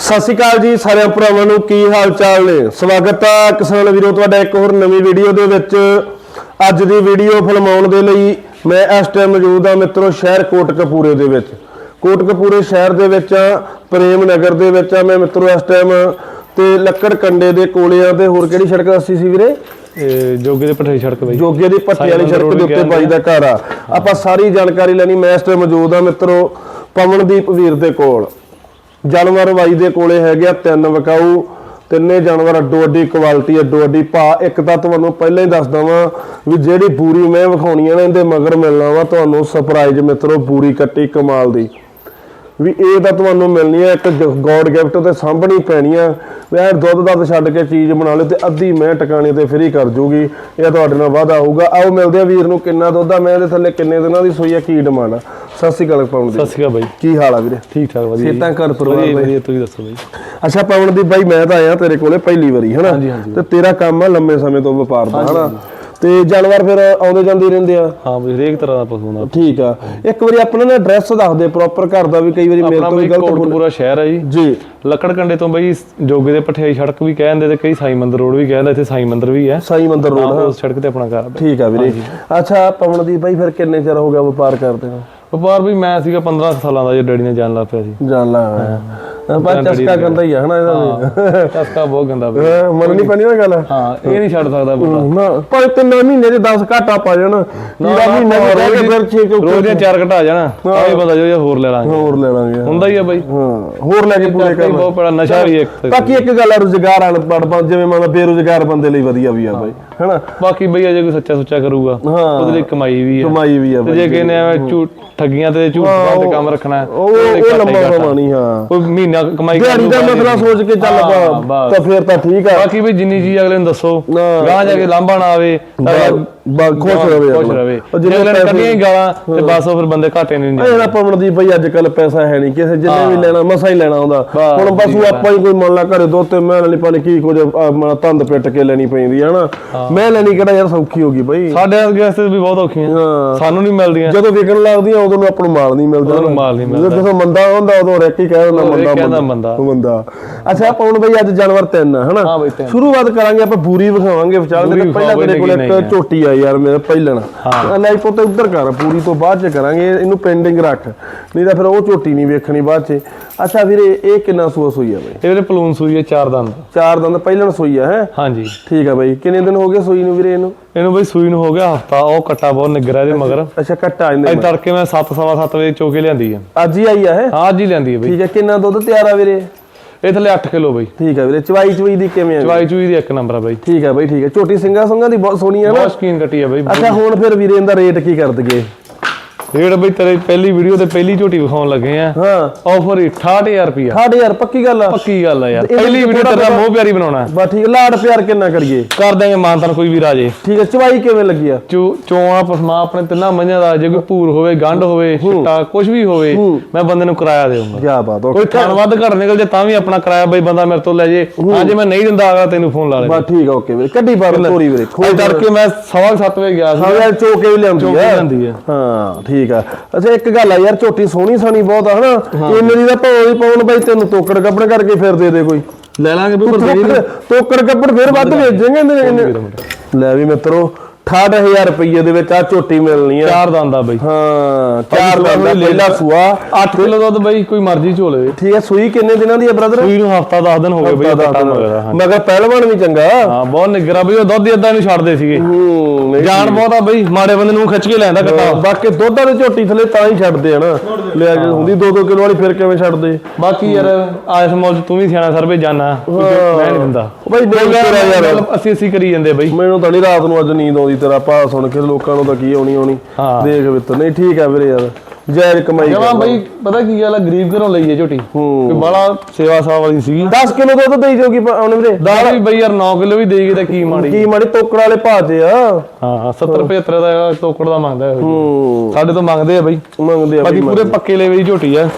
ਸਤਿ ਸ਼੍ਰੀ ਅਕਾਲ ਜੀ ਸਾਰਿਆਂ ਭਰਾਵਾਂ ਨੂੰ ਕੀ ਹਾਲ ਚਾਲ ਨੇ? ਸਵਾਗਤ ਹੈ ਕਿਸਾਨ ਵੀਰੋ ਤੁਹਾਡਾ ਇੱਕ ਹੋਰ ਨਵੀਂ ਵੀਡੀਓ ਦੇ ਵਿੱਚ। ਅੱਜ ਦੀ ਵੀਡੀਓ ਫਿਲਮਾਉਣ ਦੇ ਲਈ ਮੈਂ ਇਸ ਟਾਈਮ ਮੌਜੂਦ ਹਾਂ ਮਿੱਤਰੋ ਸ਼ਹਿਰ ਕੋਟਕਪੂਰੇ ਦੇ ਵਿੱਚ। ਕੋਟਕਪੂਰੇ ਸ਼ਹਿਰ ਦੇ ਵਿੱਚ ਆ ਪ੍ਰੇਮ ਨਗਰ ਦੇ ਵਿੱਚ ਆ ਮੈਂ ਮਿੱਤਰੋ ਇਸ ਟਾਈਮ ਤੇ ਲੱਕੜ ਕੰਡੇ ਦੇ ਕੋਲੇ ਆ ਤੇ ਹੋਰ ਕਿਹੜੀ ਸੜਕ ਦੱਸੀ ਸੀ ਵੀਰੇ? ਜੋਗੇ ਦੇ ਪਠਾਈ ਸੜਕ ਬਈ। ਜੋਗੇ ਦੀ ਪੱਟੀ ਵਾਲੀ ਸੜਕ ਦੇ ਉੱਤੇ ਬਾਈ ਦਾ ਘਰ ਆ। ਆਪਾਂ ਸਾਰੀ ਜਾਣਕਾਰੀ ਲੈਣੀ ਮੈਂ ਇਸ ਟਾਈਮ ਮੌਜੂਦ ਆ ਮਿੱਤਰੋ ਪਵਨਦੀਪ ਵੀਰ ਦੇ ਕੋਲ। ਜਾਨਵਰ ਬਾਈ ਦੇ ਕੋਲੇ ਹੈਗੇ ਆ, ਤਿੰਨ ਵਿਕਾਊ, ਤਿੰਨੇ ਜਾਨਵਰ ਅੱਡੋ ਅੱਡੀ ਕੁਆਲਿਟੀ, ਅੱਡੋ ਅੱਡੀ ਭਾ ਇੱਕ ਤਾਂ ਤੁਹਾਨੂੰ ਪਹਿਲਾਂ ਹੀ ਦੱਸ ਦਵਾਂ ਵੀ ਜਿਹੜੀ ਬੂਰੀ ਮੈਂ ਵਿਖਾਉਣੀ ਆ ਨਾ, ਇਹਦੇ ਮਗਰ ਮਿਲਣਾ ਵਾ ਤੁਹਾਨੂੰ ਸਰਪ੍ਰਾਈਜ਼ ਮਿੱਤਰੋ, ਬੂਰੀ ਕੱਟੀ ਕਮਾਲ ਦੀ। ਵੀ ਇਹ ਤਾਂ ਤੁਹਾਨੂੰ ਮਿਲਣੀ ਹੈ ਇੱਕ ਗੋਡ ਗਿਫਟ ਤੇ ਸਾਂਭਣੀ ਪੈਣੀ ਆ। ਵੈਰ ਦੁੱਧ ਦੱਧ ਛੱਡ ਕੇ ਚੀਜ਼ ਬਣਾ ਲਿਓ ਤੇ ਅੱਧੀ ਮੈਂ ਟਿਕਾਣੇ ਤੇ ਫ੍ਰੀ ਕਰ ਜੂਗੀ। ਇਹ ਤੁਹਾਡੇ ਨਾਲ ਵਾਅਦਾ ਹੋਊਗਾ। ਆਓ ਮਿਲਦੇ ਆ ਵੀਰ ਨੂੰ ਕਿੰਨਾ ਦੁੱਧ ਆ। ਮੈਂ ਇਹਦੇ ਥੱਲੇ ਕਿੰਨੇ ਦਿਨਾਂ ਦੀ ਸੋਈ ਆ ਕੀ ਡਿਮਾਂਡ ਆ। ਸਤਿ ਸ਼੍ਰੀ ਅਕਾਲ ਪਵਨ ਸਤਿ ਦੀ ਸ਼੍ਰੀ ਅਕਾਲ ਬਾਈ। ਕੀ ਹਾਲ ਆ ਵੀਰੇ? ਠੀਕ ਠਾਕ ਵਧੀਆ ਸਿਹਤਾਂ ਘਰ ਪਰਿਵਾਰ ਵਧੀਆ ਤੁਸੀਂ ਦੱਸੋ ਬਾਈ। ਅੱਛਾ ਪਵਨ ਦੀ ਬਾਈ ਮੈਂ ਤਾਂ ਆਇਆ ਤੇਰੇ ਕੋਲੇ ਪਹਿਲੀ ਵਾਰੀ ਹਨਾ। ਤੇ ਤੇਰਾ ਕੰਮ ਆ ਲੰਮੇ ਸਮੇਂ ਤੋਂ ਵਪਾਰ ਦਾ ਹਨਾ? ਤੇ ਜਾਨਵਰ ਫਿਰ ਆਉਂਦੇ ਜਾਂਦੇ ਹੀ ਰਹਿੰਦੇ ਆ। ਹਾਂ ਬਈ ਹਰੇਕ ਤਰ੍ਹਾਂ ਦਾ ਪਸ਼ੂ ਦਾ ਠੀਕ ਆ। ਇੱਕ ਵਾਰੀ ਆਪਣਾ ਨਾ ਐਡਰੈਸ ਦੱਸ ਦੇ ਪ੍ਰੋਪਰ ਘਰ ਦਾ ਵੀ ਕਈ ਵਾਰੀ ਮੇਰੇ ਤੋਂ ਬਈ ਵੀ ਗਲਤ ਹੋ ਕੋਟਕਪੂਰਾ ਸ਼ਹਿਰ ਹੈ ਜੀ। ਜੀ। ਲੱਕੜ ਕੰਡੇ ਤੋਂ ਬਈ ਜੋਗੇ ਦੇ ਪਠਾਈ ਸੜਕ ਵੀ ਕਹਿੰਦੇ ਤੇ ਕਈ ਸਾਈ ਮੰਦਰ ਰੋਡ ਵੀ ਕਹਿੰਦੇ ਇੱਥੇ ਸਾਈ ਮੰਦਰ ਵੀ ਹੈ। ਸਾਈ ਮੰਦਰ ਰੋਡ ਹਾਂ, ਉਸ ਸੜਕ ਤੇ ਆਪਣਾ ਘਰ ਬਈ। ਠੀਕ ਆ ਵੀਰੇ। ਅੱਛਾ ਪਵਨਦੀਪ ਭਾਈ ਫਿਰ ਕਿੰਨੇ ਚਿਰ ਹੋ ਗਿਆ ਵਪਾਰ ਕਰਦੇ ਵਪਾਰ ਵੀ ਮੈਂ ਸੀਗਾ 15 ਸਾਲਾਂ ਦਾ ਜੇ ਡੈਡੀ ਨੇ ਜਾਣ ਲੱਗ ਪਿਆ ਸੀ। ਜਾਣ ਲਾ ਪਰ ਚਸਕਾ ਗੰਦਾ ਹੀ ਆ ਹਨਾ ਇਹਦਾ ਚਸਕਾ ਬਹੁਤ ਗੰਦਾ ਬਈ ਹਾਂ, ਮੰਨਣੀ ਪੈਣੀ ਨਾ ਗੱਲ? ਹਾਂ ਇਹ ਨਹੀਂ ਛੱਡ ਸਕਦਾ ਬੰਦਾ। ਪਰ ਤਿੰਨ ਮਹੀਨੇ ਦੇ 10 ਘਾਟਾ ਪਾ ਜਾਣ ਪੂਰਾ ਮਹੀਨਾ ਰਹਿ ਕੇ ਫਿਰ ਛੇ ਕਿਉਂ ਰੋਜ਼ ਦੀਆਂ ਚਾਰ ਘਟਾ ਜਾਣਾ ਵੀ ਬੰਦਾ ਜੋ ਹੋਰ ਲੈ ਲਾਂਗੇ। ਹੋਰ ਲੈ ਲਾਂਗੇ ਹੁੰਦਾ ਹੀ ਆ ਬਈ। ਹਾਂ ਹੋਰ ਲੈ ਕੇ ਪੂਰੇ ਕਰ ਬਹੁਤ ਬੜਾ ਨਸ਼ਾ ਵੀ ਇੱਕ ਬਾਕੀ ਇੱਕ ਗੱਲ ਆ ਰੁਜ਼ਗਾਰ ਅਨਪੜ੍ਹ ਬੰਦ ਜਿਵੇਂ ਮੰਨ ਬੇਰੁਜ਼ਗਾਰ ਬੰਦੇ ਲਈ ਵਧੀਆ ਵੀ ਆ ਬਾਈ ਹਨਾ? ਬਾਕੀ ਬਈ ਅਜੇ ਕੋਈ ਸੱਚਾ ਸੁੱਚਾ ਕਰੂਗਾ। ਉਹਦੇ ਲਈ ਕਮਾਈ ਵੀ ਹੈ ਕਮਾਈ ਵੀ ਆ ਬਾਈ ਜੇ ਕਿਸੇ ਨੇ ਝੂਠ ਠੱਗੀਆਂ ਤੇ ਝੂਠ ਤੇ ਕੰਮ ਰੱਖਣਾ ਉਹ ਲੰਮਾ ਨਹੀਂ ਹਾਂ। ਕੋਈ ਮਹੀਨਾ ਕਮਾਈ ਕਰ ਦਿਹਾੜੀ ਦਾ ਮਸਲਾ ਸੋਚ ਕੇ ਚੱਲ ਪਾ। ਤਾਂ ਫਿਰ ਤਾਂ ਠੀਕ ਆ ਬਾਕੀ ਵੀ ਜਿੰਨੀ ਚੀਜ਼ ਅਗਲੇ ਨੂੰ ਦੱਸੋ। ਗਾਂ ਜਾ ਕੇ ਲਾਂਭਾ ਨਾ ਆਵੇ ਤਾਂ ਅਗਲਾ ਬਾ ਖੁਸ਼ ਰਵੇ ਖੁਸ਼। ਰਵੇ ਜਿੰਨੇ ਨੇ ਕੱਢੀਆਂ ਹੀ ਗਾਲਾਂ ਤੇ ਬਸ ਉਹ ਫਿਰ ਬੰਦੇ ਘਾਟੇ ਨਹੀਂ ਜਾਂਦੇ ਇਹ ਨਾ ਪਵਨਦੀਪ ਭਾਈ ਅੱਜ ਕੱਲ ਪੈਸਾ ਹੈ ਨਹੀਂ ਕਿਸੇ ਜਿੰਨੇ ਵੀ ਲੈਣਾ ਮਸਾ ਹੀ ਲੈਣਾ ਹੁੰਦਾ। ਬਸ, ਹੁਣ ਬਸ ਉਹ। ਆਪਾਂ ਹੀ ਕੋਈ ਮੰਨ ਲਾ ਘਰੇ ਦੁੱਧ ਤੇ ਮੈਂ ਨਹੀਂ ਪਾਣੀ ਕੀ ਕੁਝ ਤੰਦ ਪਿੱਟ ਕੇ ਲੈਣੀ ਪੈਂਦੀ ਹੈ ਹਨਾ? ਮੈਂ ਲੈਣੀ ਕਿਹੜਾ ਯਾਰ ਸੌਖੀ ਹੋ ਗਈ ਭਾਈ ਸਾਡੇ ਵਾਸਤੇ ਵੀ ਬਹੁਤ ਔਖੀਆਂ। ਸਾਨੂੰ ਨਹੀਂ ਮਿਲਦੀਆਂ। ਜਦੋਂ ਵਿਕਣ ਲੱਗਦੀਆਂ ਉਦੋਂ ਨੂੰ ਆਪਾਂ ਨੂੰ ਮਾਲ ਨਹੀਂ ਮਿਲਦਾ ਉਦੋਂ ਨੂੰ ਮਾਲ ਨਹੀਂ ਮਿਲਦਾ। ਜਦੋਂ ਮੰਦਾ ਹੁੰਦਾ ਉਦੋਂ ਰੈਕੀ ਕਹਿ ਦਿੰਦਾ ਮੰਦਾ ਮੰਦਾ। ਅੱਛਾ ਪਵਨ ਭਾਈ ਅੱਜ ਜਾਨਵਰ ਤਿੰਨ ਹਾਂ ਤਿੰਨ। ਸ਼ੁਰੂਆਤ ਕਰਾਂਗੇ ਆਪਾਂ ਬੂਰੀ ਵਿਖਾਵਾਂਗੇ ਵਿਚਾਰ ਦੇ ਪਹਿਲਾਂ ਤੇਰੇ ਕੋਲ ਇੱਕ। ਝੋਟੀ ਆ ਯਾਰ ਮੇਰੇ ਪਹਿਲਣ ਲੈ ਪੁੱਤ ਉੱਧਰ ਕਰ ਪੂਰੀ ਤੋਂ ਬਾਅਦ ਚ ਕਰਾਂਗੇ ਇਹਨੂੰ ਪੈਂਡਿੰਗ ਰੱਖ। ਨਹੀਂ ਤਾਂ ਫਿਰ ਉਹ ਝੋਟੀ ਨਹੀਂ ਵੇਖਣੀ ਬਾਅਦ ਚ। ਅੱਛਾ ਵੀਰੇ ਇਹ ਕਿੰਨਾ ਸੂਆ ਸੂਈ ਆ ਬਈ? ਇਹ ਵੀਰੇ ਪਲੂਨ ਸੂਈ ਚਾਰ ਦੰਦ। ਚਾਰ ਦੰਦ ਪਹਿਲਣ ਸੂਈ ਆ ਹੈ? ਹਾਂਜੀ। ਠੀਕ ਆ ਬਈ ਕਿੰਨੇ ਦਿਨ ਹੋ ਗਏ ਸੂਈ ਨੂੰ ਵੀਰੇ ਇਹਨੂੰ? ਇਹਨੂੰ ਬਈ ਸੂਈ ਨੂੰ ਹੋ ਗਿਆ ਹਫਤਾ ਉਹ ਕੱਟਾ ਬਹੁਤ ਨਿਗਰਾ ਇਹਦੇ ਮਗਰ। ਅੱਛਾ ਕੱਟਾ ਇਹਦੇ ਅੱਜ ਤੜਕੇ ਮੈਂ 7 ਸਵਾ 7 ਵਜੇ ਚੋਕੇ ਲਿਆਂਦੀ ਹੈ ਅੱਜ ਹੀ ਆਈ ਆ ਹੈ? ਹਾਂ ਅੱਜ ਹੀ ਲਿਆਂਦੀ ਹੈ ਬਈ। ਠੀਕ ਆ ਕਿੰਨਾ ਦੁੱਧ ਤਿਆਰ ਆ ਵੀਰੇ? ਇਹ ਥੱਲੇ 8 ਕਿਲੋ ਬਈ। ਠੀਕ ਆ ਵੀਰੇ ਚਵਾਈ ਚਵਾਈ ਦੀ ਕਿਵੇਂ ਆ ਚਵਾਈ ਚੂਈ ਦੀ ਇੱਕ ਨੰਬਰ ਆ ਬਈ। ਠੀਕ ਆ ਬਈ ਠੀਕ ਆ। ਝੋਟੀ ਸਿੰਘਾ ਸੰਘਾ ਦੀ ਬਹੁਤ ਸੋਹਣੀ ਆ ਨਾ। ਬਹੁਤ ਸ਼ਕੀਨ ਕੱਟੀ ਆ ਬਈ ਅੱਛਾ ਹੁਣ ਫਿਰ ਵੀਰੇ ਇਹਦਾ ਰੇਟ ਕੀ ਕਰ ਦਗੇ ਰੇਟ ਬਈ ਤੇਰੇ ਪਹਿਲੀ ਵੀਡੀਓ ਤੇ ਪਹਿਲੀ ਝੋਟੀ ਵਿਖਾਉਣ ਲੱਗੇ ਆ। ਹਾਂ। ਆਫਰ 68000 ਰੁਪਿਆ 6000 ਪੱਕੀ ਗੱਲ ਆ। ਪੱਕੀ ਗੱਲ ਆ ਯਾਰ। ਪਹਿਲੀ ਵੀਡੀਓ ਤੇਰਾ ਮੋਹ ਪਿਆਰੀ ਬਣਾਉਣਾ। ਬਸ ਠੀਕ ਆ, ਲਾਡ ਪਿਆਰ ਕਿੰਨਾ ਕਰੀਏ। ਕਰ ਦਾਂਗੇ ਮਾਨਤਨ ਕੋਈ ਵੀ ਰਾਜੇ। ਠੀਕ ਆ ਚਵਾਈ ਕਿਵੇਂ ਲੱਗੀ ਆ? ਚੋ ਚੋਆ ਪਸਮਾ ਆਪਣੇ ਤਿੰਨਾਂ ਮੰਝਾਂ ਦਾ ਜੇ ਕੋਈ ਭੂਰ ਹੋਵੇ ਗੰਢ ਹੋਵੇ ਛਿੱਟਾ ਕੁਝ ਵੀ ਹੋਵੇ ਮੈਂ ਬੰਦੇ ਨੂੰ ਕਿਰਾਇਆ ਦੇਵਾਂਗਾ ਕੀ ਬਾਤ ਕੋਈ ਵੱਧ ਘੜ ਨਿਕਲ ਜੇ ਤਾਂ ਵੀ ਆਪਣਾ ਕਿਰਾਇਆ ਬਈ ਬੰਦਾ ਮੇਰੇ ਤੋਂ ਲੈ ਜੇ। ਹਾਂ। ਜੇ ਮੈਂ ਨਹੀਂ ਦਿੰਦਾ ਆਗਾ ਤੈਨੂੰ ਫੋਨ ਲਾ ਲੈ ਬਸ ਠੀਕ ਆ ਓਕੇ ਵੀਰੇ। ਕੱਢੀ ਬਾਹਰ ਤੋਰੀ ਵੀਰੇ। ਅੱਜ ਤੜਕੇ ਮੈਂ ਸਵਾ 7 ਵਜੇ ਗਿਆ ਸੀ ਚੋਕੇ ਵੀ ਲਿਆਉਂਦੀ ਆ। ਹਾਂ ਠੀਕ ਆ। ਅੱਛਾ ਇੱਕ ਗੱਲ ਆ ਯਾਰ ਝੋਟੀ ਸੋਹਣੀ ਸਾਣੀ ਬਹੁਤ ਆ ਹਨਾ? ਇੰਨੇ ਦੀ ਤਾਂ ਭਾਵੇਂ ਹੀ ਪਾਉਣ ਬਾਈ ਤੈਨੂੰ ਤੋਕੜ ਕੱਪੜੇ ਕਰਕੇ ਫਿਰ ਦੇ ਦੇ ਕੋਈ। ਲੈ ਲਾਂਗੇ ਵੀ ਤੋਕੜ ਤੋਕੜ ਕੱਪੜ ਫਿਰ ਵੱਧ ਇਹਨੇ ਲੈ ਵੀ ਮਿੱਤਰੋ 68000 ਰੁਪਏ ਦੇ ਵਿੱਚ ਆ ਝੋਟੀ ਮਿਲਣੀ ਆ। ਚਾਰ ਦੰਦ ਆ ਬਈ। ਹਾਂ ਚਾਰ ਸੂਆ ਦਾ ਵੀ ਲੈ ਪਹਿਲਾ ਲਾ। ਸੂਆ। 8 ਕਿਲੋ ਦੁੱਧ ਬਈ ਕੋਈ ਮਰਜ਼ੀ ਝੋਲੇ। ਠੀਕ ਹੈ ਸੂਈ ਕਿੰਨੇ ਦਿਨਾਂ ਦੀ ਹੈ ਬ੍ਰਦਰ ਸੂਈ ਨੂੰ ਹਫਤਾ 10 ਦਿਨ ਹੋ ਗਏ ਬਈ ਕੱਟਾ ਮਗਰ ਹਾਂ। ਮਗਰ ਪਹਿਲਵਾਨ ਵੀ ਚੰਗਾ। ਹਾਂ ਬਹੁਤ ਨਿਗਰਾ ਬਈ ਉਹ ਦੁੱਧ ਇਦਾਂ ਨੂੰ ਛੱਡਦੇ ਸੀਗੇ। ਜਾਨ ਬਹੁਤ ਆ ਬਈ ਮਾੜੇ ਬੰਦੇ ਨੂੰ ਖਿੱਚ ਕੇ ਲੈਂਦਾ ਕੱਟਾ। ਬਾਕੀ ਦੁੱਧਾਂ ਦੇ ਝੋਟੀ ਥਲੇ ਤਾਂ ਹੀ ਛੱਡਦੇ ਆ ਨਾ। ਲਿਆ ਕੇ ਹੁੰਦੀ 2-2 ਕਿਲੋ ਵਾਲੀ ਫਿਰ ਕਿਵੇਂ ਛੱਡਦੇ? ਬਾਕੀ ਯਾਰ ਆਇਸ ਮੌਜ ਤੂੰ ਵੀ ਸਿਆਣਾ ਸਰਵੇ ਜਾਣਾ ਮੈਂ ਨਹੀਂ ਦਿੰਦਾ। ਬਾਈ ਨਹੀਂ ਤੇਰਾ ਯਾਰ ਅਸੀਂ ਅਸੀਂ ਕਰੀ ਜਾਂਦੇ ਬਈ। ਮੈਨੂੰ ਤਾਂ ਨਹੀਂ ਰਾਤ ਨੂੰ ਅੱਜ ਨੀਂਦ ਆਉਂਦੀ ਤੇਰਾ ਪਾ ਸੁਣ ਕੇ ਲੋਕਾਂ ਨੂੰ ਤਾਂ ਕੀ ਆਉਣੀ ਆਉਣੀ ਹਾਂ। ਦੇਖ ਬਿੱਤਰ ਨਹੀਂ ਠੀਕ ਆ ਵੀਰੇ ਯਾਰ ਜਾਇਜ਼ ਕਮਾਈ ਜਮਾ ਕਰ ਬਈ ਪਤਾ ਕੀ ਗੱਲ ਆ ਗਰੀਬ ਘਰੋਂ ਲਈ ਹੈ। ਝੋਟੀ ਕੋਈ ਬੜਾ ਸੇਵਾ ਸਾਹ ਵਾਲੀ ਸੀਗੀ। 10 ਕਿਲੋ ਦੁੱਧ ਦੇਈ ਜਾਊਗੀ ਉਹਨੇ ਵੀਰੇ। ਦਾਲ ਵੀ ਬਈ ਯਾਰ 9 ਕਿਲੋ ਵੀ ਦੇਗੀ ਤਾਂ ਕੀ ਮਾੜੀ। ਕੀ ਮਾੜੀ ਤੋਕੜ ਵਾਲੇ ਭਾਅ ਤੇ ਆ। ਹਾਂ 70 75 ਦਾ ਟੋਕੜ ਦਾ ਮੰਗਦਾ ਹੈ ਹੂੰ। ਸਾਡੇ ਤੋਂ ਮੰਗਦੇ ਆ ਬਈ। ਮੰਗਦੇ ਆ ਬਾਕੀ ਪੂਰੇ ਪੱਕੇ ਲੈ ਬਈ ਝੋਟੀ ਆ।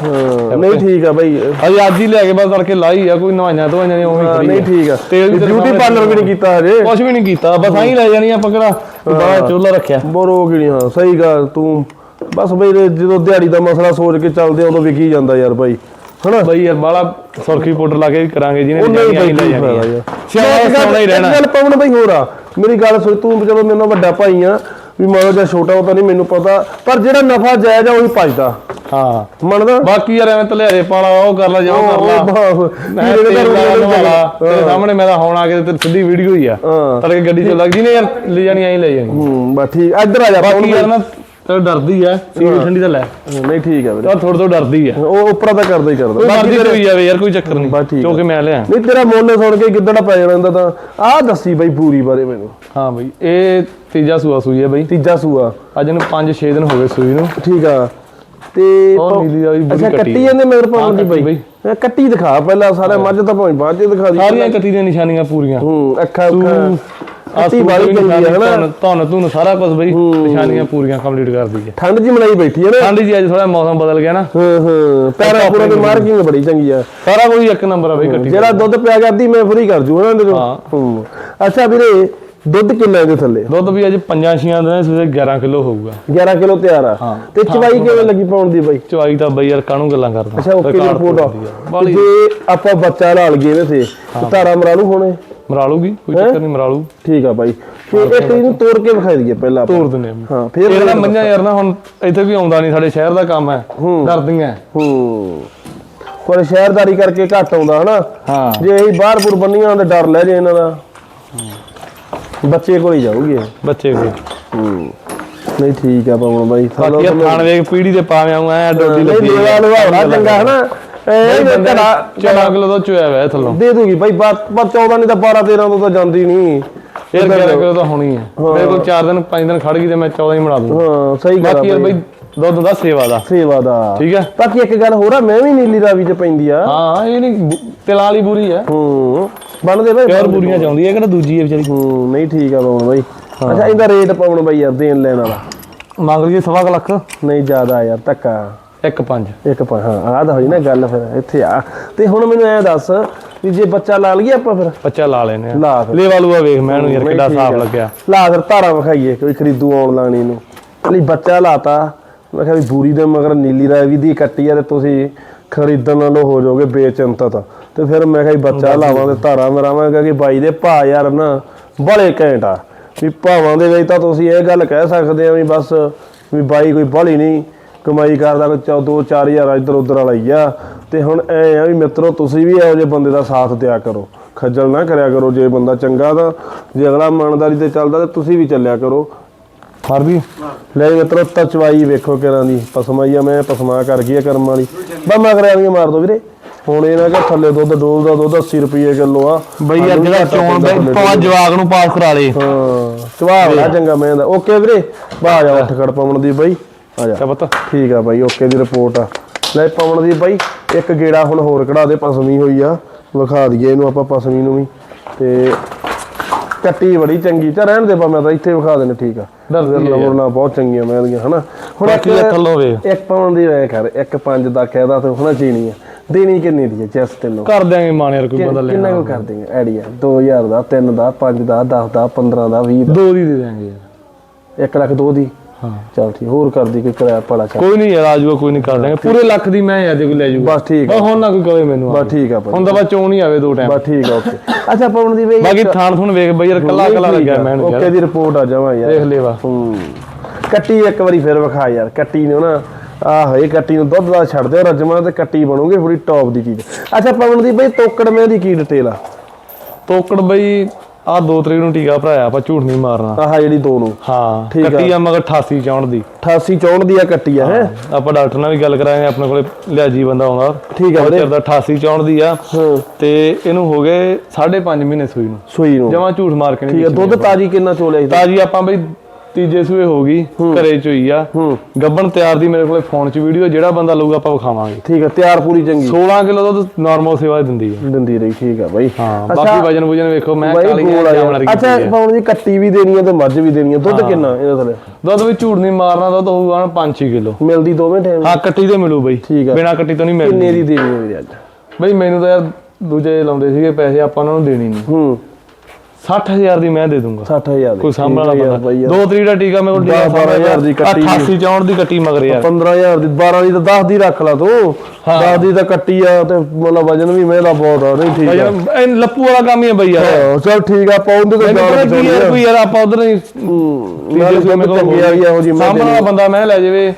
ਨਹੀਂ ਠੀਕ ਆ ਬਾਈ। ਅਜੇ ਅੱਜ ਹੀ ਲੈ ਕੇ ਬਸ ਤੜਕੇ ਲਾਈ ਆ ਕੋਈ ਨਵਾਈਆਂ ਤੋਂ ਨਹੀਂ ਉਵੇਂ ਖੜੀ ਨਹੀਂ ਆ। ਠੀਕ ਆ ਤੇਰੇ ਬਿਊਟੀ ਪਾਰਲਰ ਵੀ ਨਹੀਂ ਕੀਤਾ ਹਜੇ। ਕੁਛ ਵੀ ਨਹੀਂ ਕੀਤਾ ਬਸ ਆਹੀਂ ਲੈ ਜਾਣੀ ਆਪਾਂ ਕਿਹੜਾ ਬੜਾ ਚੁੱਲਾ ਰੱਖਿਆ। ਬਰੋ ਨਹੀਂ ਹਾਂ ਸਹੀ ਗੱਲ ਤੂੰ ਬਸ ਬਈ ਜਦੋਂ ਦਿਹਾੜੀ ਦਾ ਮਸਲਾ ਸੋਚ ਕੇ ਚੱਲਦੇ ਆ, ਉਦੋਂ ਵਿਕੀ ਜਾਂਦਾ ਯਾਰ ਬਾਈ। ਹਨਾ? ਬਈ ਯਾਰ ਬਾਲਾ ਸੁਰਖੀ ਪਾਊਡਰ ਲਾ ਕੇ ਵੀ ਕਰਾਂਗੇ ਜਿਹਨੇ ਨਹੀਂ ਬਈ ਲੈ ਜਾਣੀ ਸਿਆਣਾ ਹੀ ਰਹਿਣਾ। ਗੱਲ ਪਵਨ ਬਈ ਹੋਰ ਆ ਮੇਰੀ ਗੱਲ ਸੁਣ ਤੂੰ ਜਦੋਂ ਮੇਰੇ ਨਾਲ ਵੱਡਾ ਭਾਈ ਆ ਵੀ ਮੈਂ ਜਾਂ ਛੋਟਾ ਉਹ ਤਾਂ ਨਹੀਂ ਮੈਨੂੰ ਪਤਾ ਪਰ ਜਿਹੜਾ ਨਫਾ ਜਾਇਜ਼ ਆ ਉਹੀ ਭਜਦਾ। ਹਾਂ। ਮੰਨਦਾ? ਬਾਕੀ ਯਾਰ ਐਵੇਂ ਤਲਿਆਰੇ ਪਾਲਾ ਉਹ ਕਰ ਲਾ ਜੋ ਕਰ ਲਾ। ਮੇਰੇ ਤੇਰੇ ਤੇਰੇ ਸਾਹਮਣੇ ਮੈਂ ਤਾਂ ਹੁਣ ਆ ਕੇ ਤੇ ਸਿੱਧੀ ਵੀਡੀਓ ਹੀ ਆ। ਤੜਕੇ ਗੱਡੀ ਚ ਲੱਗ ਜੀ ਨੇ ਯਾਰ ਲੈ ਜਾਣੀ ਐਂ ਲੈ ਜਾਣੀ। ਹੂੰ ਠੀਕ ਇੱਧਰ ਆ ਜਾ ਬਾਕੀ ਯਾਰ। ਨਾ ਤੇ ਡਰਦੀ ਆ ਸੀਰੀ ਠੰਡੀ ਤਾਂ ਲੈ। ਨਹੀਂ ਠੀਕ ਆ ਵੀਰੇ। ਯਾਰ ਥੋੜਾ ਥੋੜਾ ਡਰਦੀ ਆ। ਉਹ ਉੱਪਰ ਤਾਂ ਕਰਦਾ ਹੀ ਕਰਦਾ। ਬਾਕੀ ਤੇਰੇ- ਕਰੀ ਜਾਵੇ ਯਾਰ ਕੋਈ ਚੱਕਰ ਬਸ ਠੀਕ ਨਹੀਂ। ਕਿਉਂਕਿ ਮੈਂ ਲਿਆ। ਨਹੀਂ ਤੇਰਾ ਮੁੱਲ ਸੁਣ ਕੇ ਗਿੱਦੜਾ ਪੈ ਜਾਣਾ ਹੁੰਦਾ ਤਾਂ ਆਹ ਦੱਸੀ ਬਈ ਪੂਰੀ ਬਾਰੇ ਮੈਨੂੰ। ਹਾਂ ਬਈ ਇਹ ਤੀਜਾ ਸੂਆ ਸੂਈ ਹੈ ਬਈ। ਤੀਜਾ ਸੂਆ। ਅੱਜ ਨੂੰ 5-6 ਦਿਨ ਹੋ ਗਏ ਸੂਈ ਨੂੰ। ਠੀਕ ਆ। ਤੇ ਉਹ ਨੀਲੀ ਕੱਟੀ ਕੱਟੀ ਜਾਂਦੇ ਮਗਰ ਪਾਉਣ ਦੀ ਬਈ। ਕੱਟੀ ਦਿਖਾ ਪਹਿਲਾਂ ਸਾਰਾ ਮੱਝ ਤਾਂ ਭਾਵੇਂ ਬਾਅਦ ਚ ਦਿਖਾ ਦੀ। ਸਾਰੀਆਂ ਕੱਟੀ ਦੀਆਂ ਨਿਸ਼ਾਨੀਆਂ ਪੂਰੀਆਂ। ਹੂੰ ਅੱਖਾਂ ਅੱਖਾਂ। ਕੱਟੀ ਵਾਲੀ ਚੰਗੀ ਹੈ ਹਨਾ? ਤੁਹਾਨੂੰ ਤੁਹਾਨੂੰ ਸਾਰਾ ਕੁਝ ਬਈ ਨਿਸ਼ਾਨੀਆਂ ਪੂਰੀਆਂ ਕੰਪਲੀਟ ਕਰਦੀ ਹੈ ਠੰਡ ਜੀ ਮਨਾਈ ਬੈਠੀ ਹੈ ਨਾ। ਠੰਡ ਜੀ ਅੱਜ ਥੋੜਾ ਮੌਸਮ ਬਦਲ ਗਿਆ ਨਾ। ਹਾਂ ਹਾਂ। ਪੈਰਾ ਪੂਰਾ ਦੀ ਮਾਰਕਿੰਗ ਬੜੀ ਚੰਗੀ ਆ। ਸਾਰਾ ਕੁਝ ਇੱਕ ਨੰਬਰ ਆ ਬਈ ਕੱਟੀ ਜਿਹੜਾ ਦੁੱਧ ਪਿਆ ਗਿਆ ਅੱਧੀ ਮੈਂ ਫਰੀ ਕਰ ਜੂ ਹਨਾ ਇਹਦੇ ਚੋਂ। ਹਾਂ। ਅੱਛਾ ਵੀਰੇ ਦੁੱਧ ਕਿੰਨਾ ਇਹਦੇ ਥੱਲੇ? ਦੁੱਧ ਵੀ ਅੱਜ ਪੰਜਾਂ ਛੀਆਂ ਦਿਨਾਂ ਸਵੇਰੇ 11 ਕਿਲੋ ਹੋਊਗਾ। 11 ਕਿਲੋ ਤਿਆਰ ਆ। ਤੇ ਚਵਾਈ ਕਿਵੇਂ ਲੱਗੀ ਪਾਉਣ ਦੀ ਬਾਈ? ਚਵਾਈ ਤਾਂ ਬਈ ਯਾਰ ਕਾਹਨੂੰ ਗੱਲਾਂ ਕਰਦਾ। ਅੱਛਾ ਓਕੇ ਦੀ ਰਿਪੋਰਟ ਜੇ ਆਪਾਂ ਬੱਚਾ ਲਾਲ ਗਏ ਨੇ ਤੇ ਤੇ ਧਾਰਾ ਮਰਾ ਲੂ ਹੁਣੇ। ਮਰਾ ਲੂਗੀ ਕੋਈ ਚੱਕਰ ਨਹੀਂ ਮਰਾ ਲੂ ਠੀਕ ਆ ਬਾਈ। ਤੇ ਇੱਕ ਇਹਨੂੰ ਤੋੜ ਕੇ ਵਿਖਾਈ ਦਈਏ ਪਹਿਲਾਂ। ਤੋੜ ਦਿੰਦੇ ਆ ਹਾਂ ਫੇਰ ਇਹ ਨਾ ਮੰਝਾਂ ਯਾਰ ਨਾ ਹੁਣ ਇੱਥੇ ਵੀ ਆਉਂਦਾ ਨਹੀਂ ਸਾਡੇ ਸ਼ਹਿਰ ਦਾ ਕੰਮ ਹੈ। ਡਰਦੀਆਂ। ਹੂੰ। ਪਰ ਸ਼ਹਿਰਦਾਰੀ ਕਰਕੇ ਘੱਟ ਆਉਂਦਾ ਹਨਾ? ਹਾਂ। ਜੇ ਇਹ ਬਾਹਰ ਬੁਰ ਬੰਨੀਆਂ ਤਾਂ ਡਰ ਲੈ ਜੇ ਇਹਨਾਂ ਦਾ। ਬੱਚੇ ਕੋਲ ਹੀ ਜਾਊਗੀ ਇਹ। ਬੱਚੇ ਕੋਲ। ਹੂੰ। ਨਹੀਂ ਠੀਕ ਆ ਪਵਨ ਬਾਈ। ਬਾਕੀ ਇਹ ਥਾਣ ਵੇਖ ਪੀੜੀ ਦੇ ਪਾਵੇਂ ਆਉਂ ਐ ਡੋਡੀ ਨਹੀਂ ਲੱਗੀ ਲੇਵਾ ਲਵਾਉਣਾ ਚੰਗਾ ਹਨਾ? ਇਹ ਵੀ ਘੜਾ 14 ਕਿਲੋ ਦਾ ਚੋਇਆ ਵੈ ਥੱਲੋਂ। ਦੇ ਦੂਗੀ ਬਾਈ ਪਰ 14 ਨਹੀਂ ਤਾਂ 12 13 ਤੋਂ ਤਾਂ ਜਾਂਦੀ ਨਹੀਂ ਫਿਰ 11 ਕਿਲੋ ਤਾਂ ਹੋਣੀ ਹੈ। ਮੇਰੇ ਕੋਲ 4 ਦਿਨ 5 ਦਿਨ ਖੜ ਗਈ ਤੇ ਮੈਂ 14 ਹੀ ਬਣਾ ਦੂੰ ਹਾਂ ਸਹੀ ਗੱਲ ਬਾਕੀ ਆ ਯਾਰ ਬਾਈ। ਦੁੱਧ ਦਾ ਸੇਵਾ ਦਾ। ਸੇਵਾ ਦਾ। ਠੀਕ ਹੈ ਬਾਕੀ ਇੱਕ ਗੱਲ ਹੋਰ ਆ ਮੈਂ ਵੀ ਨੀਲੀ ਰਾਵੀ ਚ ਪੈਂਦੀ ਆ। ਹਾਂ ਇਹ ਨਹੀਂ ਤਿਲਾਂ ਵਾਲੀ ਬੂਰੀ ਹੈ ਹੂੰ ਬਣਦੇ ਬਾਈ ਪਿਓਰ ਬੂਰੀਆਂ ਚਾਹੁੰਦੀ ਹੈ ਕਿਹੜਾ ਦੂਜੀ ਹੈ ਵਿਚਾਰੀ? ਹੂੰ ਨਹੀਂ ਠੀਕ ਆ ਪਾਉਣ ਬਾਈ। ਅੱਛਾ ਇਹਦਾ ਰੇਟ ਪਾਉਣ ਬਾਈ ਯਾਰ ਦੇਣ ਲੈਣ ਵਾਲਾ। ਮੰਗ ਲਈਏ ਸਵਾ ਲੱਖ। ਨਹੀਂ ਜ਼ਿਆਦਾ ਯਾਰ ਧੱਕਾ। 1.5 ਇੱਕ ਪਾ ਹਾਂ ਆਹ ਤਾਂ ਹੋਈ ਨਾ ਗੱਲ ਫਿਰ ਇੱਥੇ ਆ। ਤੇ ਹੁਣ ਮੈਨੂੰ ਐ ਦੱਸ ਵੀ ਜੇ ਬੱਚਾ ਲਾ ਲਈਏ ਆਪਾਂ ਫਿਰ? ਬੱਚਾ ਲਾ ਲੈਨੇ ਆ। ਲਾ ਫਿਰ। ਲੇਵਾ ਲੂਆ ਵੇਖ ਮੈਂ ਇਹਨੂੰ ਯਾਰ ਕਿੱਡਾ ਸਾਫ਼। ਲੱਗਿਆ। ਲਾ ਫਿਰ ਧਾਰਾ ਵਿਖਾਈਏ ਕੋਈ ਖਰੀਦੂ ਆਉਣ ਲਾਣੀ ਨੂੰ। ਲਈ ਬੱਚਾ ਲਾਤਾ। ਮੈਂ ਕਿਹਾ ਵੀ ਬੂਰੀ ਦੇ ਮਗਰ ਨੀਲੀ ਰਾਵੀ ਦੀ ਕੱਟੀ ਆ ਤੇ ਤੁਸੀਂ ਖਰੀਦਣ ਨਾਲੋਂ ਹੋ ਜਾਓਗੇ ਬੇਚਿੰਤਤ ਤੇ। ਫਿਰ ਮੈਂ ਕਿਹਾ ਵੀ ਬੱਚਾ ਲਾਵਾਂ ਤੇ ਧਾਰਾ ਮਰਾਵਾਂਗਾ ਕਿ ਬਾਈ ਦੇ ਭਾ ਯਾਰ ਨਾ ਬੜੇ ਘੈਂਟ ਆ। ਵੀ ਭਾਵਾਂ ਦੇ ਵਿੱਚ ਤਾਂ ਤੁਸੀਂ ਇਹ ਗੱਲ ਕਹਿ ਸਕਦੇ ਆ ਵੀ ਬਸ ਵੀ ਬਾਈ ਕੋਈ ਬਾਹਲੀ ਨਹੀਂ। ਕਮਾਈ ਕਰਦਾ ਕੋਈ 2 4000 ਇੱਧਰ ਉੱਧਰ ਵਾਲਾ ਹੀ ਆ। ਤੇ ਹੁਣ ਐ ਆ ਵੀ ਮਿੱਤਰੋ ਤੁਸੀਂ ਵੀ ਇਹੋ ਜਿਹੇ ਬੰਦੇ ਦਾ ਸਾਥ ਦਿਆ ਕਰੋ। ਖੱਜਲ ਨਾ ਕਰਿਆ ਕਰੋ ਜੇ ਬੰਦਾ ਚੰਗਾ ਤਾਂ। ਜੇ ਅਗਲਾ ਇਮਾਨਦਾਰੀ ਤੇ ਚੱਲਦਾ ਤਾਂ ਤੁਸੀਂ ਵੀ ਚੱਲਿਆ ਕਰੋ। ਫਰਦੀ ਲੈ ਜੀ ਮਿੱਤਰੋ ਤਾਂ ਚਵਾਈ ਵੇਖੋ ਕਿਰਾਂ ਦੀ। ਪਸਮਾਈ ਆ ਮੈਂ ਪਸਮਾ ਕਰ ਗਈ ਆ ਕਰਮ ਵਾਲੀ। ਬਾ ਮੈਂ ਕਰਿਆ ਵੀ ਮਾਰ ਦੋ ਵੀਰੇ। ਹੁਣ ਇਹ ਨਾ ਕਿ ਥੱਲੇ ਦੁੱਧ ਡੋਲ ਦਾ ਦੁੱਧ 80 ਰੁਪਏ ਕਿਲੋ ਆ। ਬਈ ਯਾਰ ਜਿਹੜਾ ਚੋਣ ਬਈ ਪਵਾ ਜਵਾਗ ਨੂੰ ਪਾਸ ਕਰਾ ਲੇ। ਹਾਂ ਚਵਾ ਬੜਾ ਚੰਗਾ ਮੈਂ ਦਾ ਓਕੇ ਵੀਰੇ ਬਾ ਆ ਜਾ ਉੱਠ ਖੜ ਪਵਨ ਦੀ ਬਾਈ। ਆ ਜਾ। ਪਤਾ? ਠੀਕ ਆ ਬਾਈ ਓਕੇ ਦੀ ਰਿਪੋਰਟ ਆ। ਲੈ ਪਵਨ ਦੀ ਬਾਈ ਇੱਕ ਗੇੜਾ ਹੁਣ ਹੋਰ ਕਢਾ ਦੇ ਪਸਮੀ ਹੋਈ ਆ। ਵਿਖਾ ਦਈਏ ਇਹਨੂੰ ਆਪਾਂ ਪਸਮੀ ਨੂੰ ਵੀ। ਤੇ ਕੱਟੀ ਬੜੀ ਚੰਗੀ ਚਾ ਰਹਿਣ ਦੇ ਪਾ ਮੈਂ ਤਾਂ ਇੱਥੇ ਵਿਖਾ ਦੇਣੇ ਠੀਕ ਆ। ਨਵਰਨਾ ਬਹੁਤ ਚੰਗੀਆਂ ਮੈਂ ਦੀਆਂ ਹਨਾ? ਹੁਣ ਥੱਲੋਂ ਇੱਕ ਪਾਉਣ ਦੀ ਐ ਕਰ ਇੱਕ ਪੰਜ ਦਾ ਕਹਿਦਾ ਤੇ ਹੋਣਾ ਚੀਣੀ ਆ। ਦੇਣੀ ਕਿੰਨੀ ਦੀ ਜੈਸ ਤੈਨੂੰ? ਕਰ ਦਿਆਂਗੇ ਮਾਨ ਯਾਰ ਕੋਈ ਬੰਦਾ ਕਿੰਨਾ ਲੈਣਾ ਕੁ ਕਰ ਦੇਂਗੇ? ਆਈਡੀਆ 2000 ਦਾ 3 ਦਾ 5 ਦਾ 10 ਦਾ 15 ਦਾ 20 ਦਾ। ਦੋ ਦੀ ਦੇ ਦਿਆਂਗੇ ਯਾਰ। 1 ਲੱਖ ਦੋ ਦੀ। ਹਾਂ। ਚਲ ਠੀਕ ਹੋਰ ਕਰ ਦੀ ਕੋਈ ਕਿਰਾਇਆ ਪਾਲਾ ਚੱਲ ਕੋਈ ਨਹੀਂ ਯਾਰ ਆਜੂਗਾ ਕੋਈ ਨਹੀਂ ਕਰ ਦਿਆਂਗੇ ਪੂਰੇ ਲੱਖ ਦੀ ਮੈਂ ਯਾਰ ਜੇ ਕੋਈ ਲੈ ਜਾਊਗਾ ਬਸ ਠੀਕ ਆ। ਹੁਣ ਨਾ ਕੋਈ ਕਵੇ ਮੈਨੂੰ ਬਸ ਠੀਕ ਆ ਹੁਣ ਤਾਂ ਬਸ ਚੋਣ ਹੀ ਆਵੇ ਦੋ ਟਾਈਮ ਬਸ ਠੀਕ ਆ ਓਕੇ। ਅੱਛਾ ਪਵਨ ਦੀ ਬਈ ਬਾਕੀ ਥਾਣ ਥੁਣ ਵੇਖ ਬਈ ਯਾਰ ਕੱਲਾ ਕੱਲਾ ਲੱਗਿਆ ਓਕੇ ਯਾਰ। ਦੀ ਰਿਪੋਰਟ ਆ ਜਾਵਾਂ ਯਾਰ। ਦੇਖ ਲੈਵਾ ਹੂੰ। ਕੱਟੀ ਇੱਕ ਵਾਰੀ ਫਿਰ ਵਿਖਾ ਯਾਰ ਕੱਟੀ ਨੂੰ ਨਾ। ਆਹ ਇਹ ਕੱਟੀ ਨੂੰ ਦੁੱਧ ਦਾ ਛੱਡ ਦਿਓ ਰਜਮਾ ਤੇ ਕੱਟੀ ਬਣੂਗੀ ਪੂਰੀ ਟੌਪ ਦੀ ਚੀਜ਼। ਅੱਛਾ ਪਵਨ ਦੀ ਬਈ ਤੋਕੜ ਮੈਂ ਦੀ ਕੀ ਡਿਟੇਲ ਆ? ਤੋਕੜ ਬਈ ਆ ਦੋ ਤਰੀਕ ਨੂੰ ਟੀਕਾ ਭਰਾਇਆ ਆਪਾਂ ਝੂਠ ਨਹੀਂ ਮਾਰਨਾ। ਆਹ ਜਿਹੜੀ ਦੋ ਨੂੰ। ਹਾਂ ਠੀਕ ਆ। ਕੱਟੀ ਆ ਮਗਰ 88 ਚੌਂਡ ਦੀ। 88 64 ਦੀ ਆ ਕੱਟੀ ਆ ਹੈ? ਆਪਾਂ ਡਾਕਟਰ ਨਾਲ ਵੀ ਗੱਲ ਕਰਾਂਗੇ ਆਪਣੇ ਕੋਲੇ ਲਿਆਜੀ ਬੰਦਾ ਆਉਂਦਾ। ਠੀਕ ਆ ਉਹ ਵੀਰੇ। ਚਿਰ ਦਾ 88 ਚੌਂਡ ਦੀ ਆ। ਹਾਂ। ਤੇ ਇਹਨੂੰ ਹੋ ਗਏ 5.5 ਮਹੀਨੇ ਸੂਈ ਨੂੰ। ਸੂਈ ਨੂੰ। ਜਮਾ ਝੂਠ ਮਾਰ ਕੇ ਠੀਕ ਨਹੀਂ ਆ ਦੁੱਧ ਤਾਜੀ ਕਿੰਨਾ ਚੋਲਿਆ ਸੀ? ਤਾਜੀ ਆਪਾਂ ਬਈ ਤੀਜੇ ਸੂਏ ਹੋ ਗਈ ਘਰੇ ਚ ਹੋਈ ਆ। ਗੱਬਣ ਤਿਆਰ ਦੀ ਮੇਰੇ ਕੋਲੇ ਫੋਨ 'ਚ ਵੀਡੀਓ ਜਿਹੜਾ ਬੰਦਾ ਲਊਗਾ ਆਪਾਂ ਵਿਖਾਵਾਂਗੇ। ਠੀਕ ਆ ਤਿਆਰ ਪੂਰੀ ਚੰਗੀ। 16 ਕਿਲੋ ਦੁੱਧ ਨਾਰਮਲ ਸੇਵਾ ਦਿੰਦੀ ਆ। ਦਿੰਦੀ ਰਹੀ ਠੀਕ ਆ ਬਾਈ। ਹਾਂ ਬਾਕੀ ਵਜਨ ਵਜਨ ਵੇਖੋ ਮੈਂ ਕਾਲੀ ਅੱਛਾ। ਪਾਉਣ ਦੀ ਕੱਟੀ ਵੀ ਦੇਣੀ ਆ ਤੇ ਮੱਝ ਵੀ ਦੇਣੀ ਆ। ਦੁੱਧ ਕਿੰਨਾ ਇਹਦੇ ਥੱਲੇ? ਦੁੱਧ ਵੀ ਝੂਠ ਨਹੀਂ ਮਾਰਨਾ ਦੁੱਧ ਹੋਊਗਾ 5-6 ਕਿਲੋ। ਮਿਲਦੀ ਦੋਵੇਂ ਟਾਈਮ ਹਾਂ ਕੱਟੀ ਤੇ ਮਿਲੂ ਬਈ। ਠੀਕ ਆ। ਬਿਨਾ ਕੱਟੀ ਤੋਂ ਨਹੀਂ ਕਿੰਨੇ ਮਿਲਦੀ ਦੀ ਦੇਣੀ ਆ ਵੀਰੇ ਅੱਜ? ਬਈ ਮੈਨੂੰ ਤਾਂ ਯਾਰ ਦੂਜੇ ਲਾਉਂਦੇ ਸੀਗੇ ਪੈਸੇ ਆਪਾਂ ਉਹਨਾਂ ਨੂੰ ਦੇਣੀ ਨਹੀਂ। ਹੂੰ। 60000 ਦੀ ਮੈਂ ਦੇ ਦੂੰਗਾ। 60000 ਕੋਈ ਸਾਹਮਣਾ ਆ ਯਾਰ ਬੰਦਾ। ਬਾਈ ਯਾਰ। ਦੋ ਤਰੀਕ ਦਾ ਟੀਕਾ ਮੇਰੇ ਕੋਲ ਦਸ, ਬਾਰਾਂ ਹਜ਼ਾਰ ਦੀ ਕੱਟੀ 88 ਚੌਂਹਠ ਦੀ ਕੱਟੀ ਮਗਰ ਯਾਰ। 15000 ਦੀ 12 ਦੀ ਤਾਂ 10 ਦੀ ਰੱਖ ਲਾ ਤੂੰ। 10 ਦੀ ਤਾਂ ਕੱਟੀ ਆ ਤੇ ਮਤਲਬ ਵਜਨ ਵੀ ਮੇਰਾ ਬਹੁਤ ਆ ਨਹੀਂ ਠੀਕ ਆ। ਇਹ ਲੱਪੂ ਵਾਲਾ ਕੰਮ ਹੀ ਹੈ ਬਈ ਯਾਰ। ਚੱਲ ਠੀਕ ਆ ਪਾਉਂਦੇ ਤੇ ਯਾਰ ਕੋਈ ਯਾਰ ਆਪਾਂ ਉਧਰ ਨਹੀਂ ਨਾਲੇ ਚੰਗੀ ਆ ਗਈ ਇਹੋ ਜੀ ਸਾਹਮਣੇ ਵਾਲਾ ਬੰਦਾ ਮੈਂ ਲੈ ਜਾਵੇ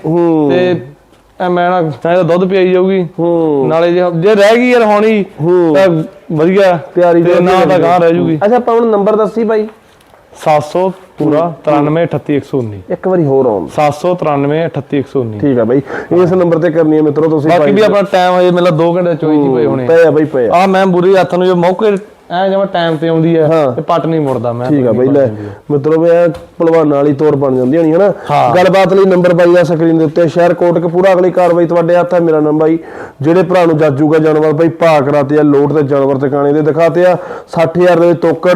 ਤੇ ਐ ਮੈਂ ਨਾ ਚਾਹੇ ਦੁੱਧ ਪਿਆਈ ਜਾਊਗੀ। ਹੂੰ। ਨਾਲੇ ਜੇ ਜੇ ਰਹਿ ਗਈ ਯਾਰ ਹੋਣੀ ਤਾਂ ਵਧੀਆ ਤਿਆਰੀ ਤੇ ਦੇ ਨਾ ਤਾਂ ਗਾਂ ਰਹਿ ਜੂਗੀ। ਅੱਛਾ ਪਾਉਣ ਨੰਬਰ ਦੱਸੀ ਬਾਈ। 700 ਪੂਰਾ 93 38 119 ਇੱਕ ਵਾਰੀ ਹੋਰ ਆਉਣ 793 38 119 ਠੀਕ ਆ ਬਾਈ। ਇਸ ਨੰਬਰ ਤੇ ਕਰਨੀ ਹੈ ਮਿੱਤਰੋ ਤੁਸੀਂ ਬਾਕੀ ਵੀ ਆਪਣਾ ਟਾਈਮ ਹਜੇ ਮੇਲਾ 2 ਘੰਟੇ ਚੋਈ ਜੀ ਪਏ ਹੋਣੇ ਪਏ ਆ ਬਾਈ ਪਏ ਆ। ਆ ਮੈਂ ਬੁਰੀ ਹੱਥ ਨੂੰ ਜੇ ਮੌਕੇ ਐ ਜਿਵੇਂ ਟਾਈਮ ਤੇ ਆਉਂਦੀ ਹੈ ਹਾਂ। ਤੇ ਪੱਟ ਨਹੀਂ ਮੁੜਦਾ ਮੈਂ ਠੀਕ ਆ ਬਾਈ ਲੈ। ਮਿੱਤਰੋ ਵੀ ਇਹ ਭਲਵਾਨਾਂ ਵਾਲੀ ਤੋਰ ਬਣ ਜਾਂਦੀ ਹੋਣੀ ਹਨਾ? ਹਾਂ। ਗੱਲਬਾਤ ਲਈ ਨੰਬਰ ਬਾਈ ਆ ਸਕਰੀਨ ਦੇ ਉੱਤੇ ਸ਼ਹਿਰ ਕੋਟਕਪੂਰਾ ਅਗਲੀ ਕਾਰਵਾਈ ਤੁਹਾਡੇ ਹੱਥ ਹੈ। ਮੇਰਾ ਨਾਮ ਬਾਈ ਜਿਹੜੇ ਭਰਾ ਨੂੰ ਜਾਜੂਗਾ ਜਾਨਵਰ ਬਾਈ ਭਾਅ ਕਰਾਤੇ ਆ ਲੋਟ ਤੇ ਜਾਨਵਰ ਟਿਕਾਣੇ ਦੇ ਦਿਖਾਤੇ ਆ। 60000 ਦੇ ਵਿੱਚ ਤੋਕੜ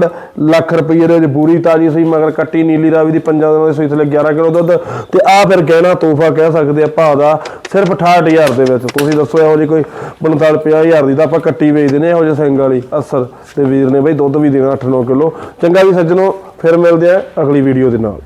ਲੱਖ ਰੁਪਏ ਦੇ ਵਿੱਚ ਬੂਰੀ ਤਾਜੀ ਸਹੀ ਮਗਰ ਕੱਟੀ ਨੀਲੀ ਰਾਵੀ ਦੀ ਪੰਜਾਂ ਦਿਨਾਂ ਦੀ ਸੂਈ ਥਲੇ 11 ਕਿਲੋ ਦੁੱਧ। ਤੇ ਆ ਫਿਰ ਗਹਿਣਾ ਤੋਹਫਾ ਕਹਿ ਸਕਦੇ ਆ ਭਾਅ ਦਾ ਸਿਰਫ 68000 ਦੇ ਵਿੱਚ। ਤੁਸੀਂ ਦੱਸੋ ਇਹੋ ਜਿਹੀ ਕੋਈ 45 50000 ਦੀ ਤਾਂ ਆਪਾਂ ਕੱਟੀ ਵੇਚਦੇ ਨੇ ਇਹੋ ਜਿਹੇ ਸਿੰਘ ਵਾਲੀ ਅਸਰ ਤੇ ਵੀਰ ਨੇ ਬਈ ਦੁੱਧ ਵੀ ਦੇਣਾ 8-9 ਕਿਲੋ। ਚੰਗਾ ਵੀ ਸੱਜਣੋ, ਫਿਰ ਮਿਲਦੇ ਆ ਅਗਲੀ ਵੀਡੀਓ ਦੇ ਨਾਲ।